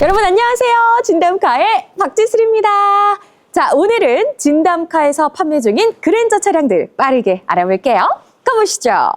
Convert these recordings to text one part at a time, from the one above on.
여러분 안녕하세요. 진담카의 박지슬입니다. 자, 오늘은 진담카에서 판매 중인 그랜저 차량들 빠르게 알아볼게요. 가보시죠.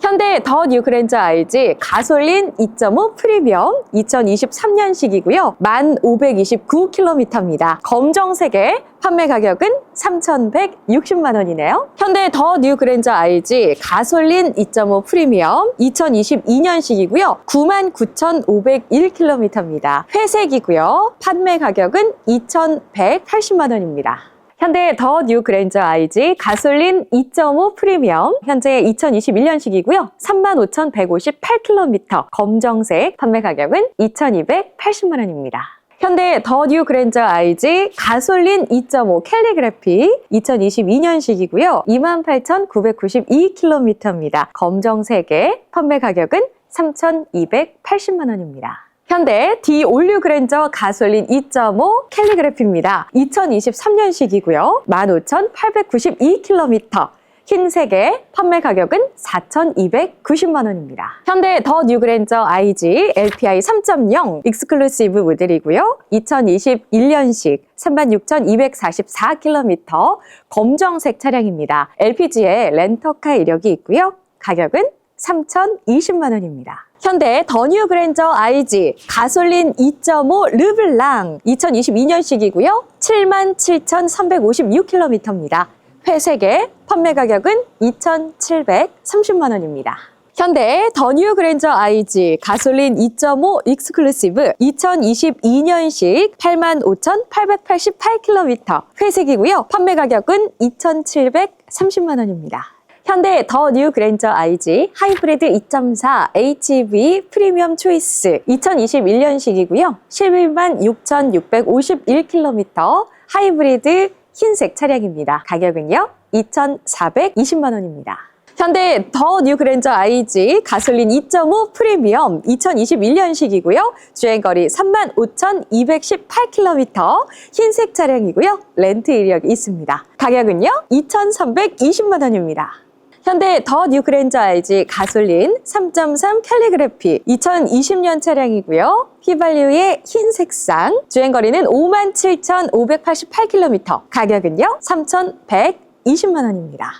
현대 더 뉴 그랜저 IG 가솔린 2.5 프리미엄 2023년식이고요. 1,529km입니다. 검정색의 판매 가격은 3,160만 원이네요. 현대 더 뉴 그랜저 IG 가솔린 2.5 프리미엄 2022년식이고요. 99,501km입니다. 회색이고요. 판매 가격은 2,180만 원입니다. 현대 더 뉴 그랜저 IG 가솔린 2.5 프리미엄 현재 2021년식이고요. 35,158km 검정색 판매 가격은 2,280만 원입니다. 현대 더 뉴 그랜저 IG 가솔린 2.5 캘리그래피 2022년식이고요. 28,992km입니다. 검정색의 판매 가격은 3,280만 원입니다. 현대 D 올류 그랜저 가솔린 2.5 캘리그래피입니다. 2023년식이고요. 15,892km. 흰색의 판매 가격은 4,290만 원입니다. 현대 더 뉴그랜저 IG LPI 3.0 익스클루시브 모델이고요. 2021년식 36,244km 검정색 차량입니다. LPG에 렌터카 이력이 있고요. 가격은 3,020만 원입니다. 현대 더뉴 그랜저 IG 가솔린 2.5 르블랑 2022년식이고요. 77,356km입니다. 회색의 판매 가격은 2,730만 원입니다. 현대 더뉴 그랜저 IG 가솔린 2.5 익스클루시브 2022년식 85,888km 회색이고요. 판매 가격은 2,730만 원입니다. 현대 더 뉴 그랜저 IG 하이브리드 2.4 HV 프리미엄 초이스 2021년식이고요. 11만 6,651km 하이브리드 흰색 차량입니다. 가격은요. 2,420만 원입니다. 현대 더 뉴 그랜저 IG 가솔린 2.5 프리미엄 2021년식이고요. 주행거리 35,218km 흰색 차량이고요. 렌트 이력이 있습니다. 가격은요. 2,320만 원입니다. 현대 더 뉴 그랜저 IG 가솔린 3.3 캘리그래피 2020년 차량이고요. 휘발유의 흰 색상, 주행거리는 57,588km, 가격은요 3,120만 원입니다.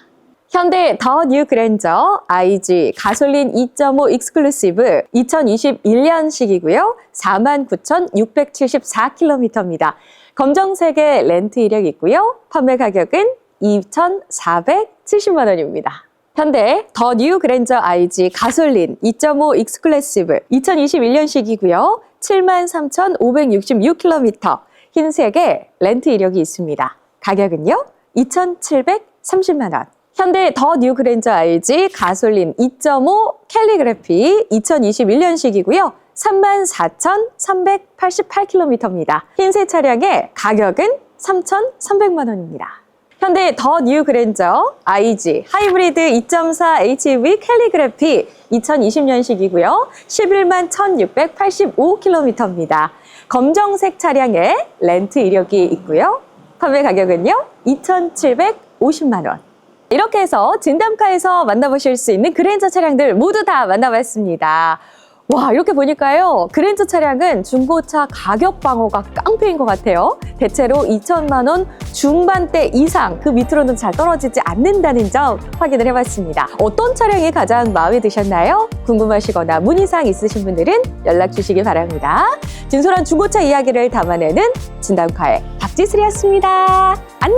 현대 더 뉴 그랜저 IG 가솔린 2.5 익스클루시브 2021년식이고요. 49,674km입니다. 검정색의 렌트 이력이 있고요. 판매 가격은 2,470만 원입니다. 현대 더 뉴 그랜저 IG 가솔린 2.5 익스클루시브 2021년식이고요. 73,566km 흰색의 렌트 이력이 있습니다. 가격은요? 2,730만 원. 현대 더 뉴 그랜저 IG 가솔린 2.5 캘리그래피 2021년식이고요. 34,388km입니다. 흰색 차량의 가격은 3,300만 원입니다. 현대 더 뉴 그랜저 IG 하이브리드 2.4 HV 캘리그래피 2020년식이고요. 11만 1,685km입니다. 검정색 차량에 렌트 이력이 있고요. 판매 가격은요. 2,750만 원. 이렇게 해서 진담카에서 만나보실 수 있는 그랜저 차량들 모두 다 만나봤습니다. 와, 이렇게 보니까요. 그랜저 차량은 중고차 가격 방어가 깡패인 것 같아요. 대체로 2천만 원 중반대 이상 그 밑으로는 잘 떨어지지 않는다는 점 확인을 해봤습니다. 어떤 차량이 가장 마음에 드셨나요? 궁금하시거나 문의사항 있으신 분들은 연락 주시기 바랍니다. 진솔한 중고차 이야기를 담아내는 진담카의 박지슬이었습니다. 안녕!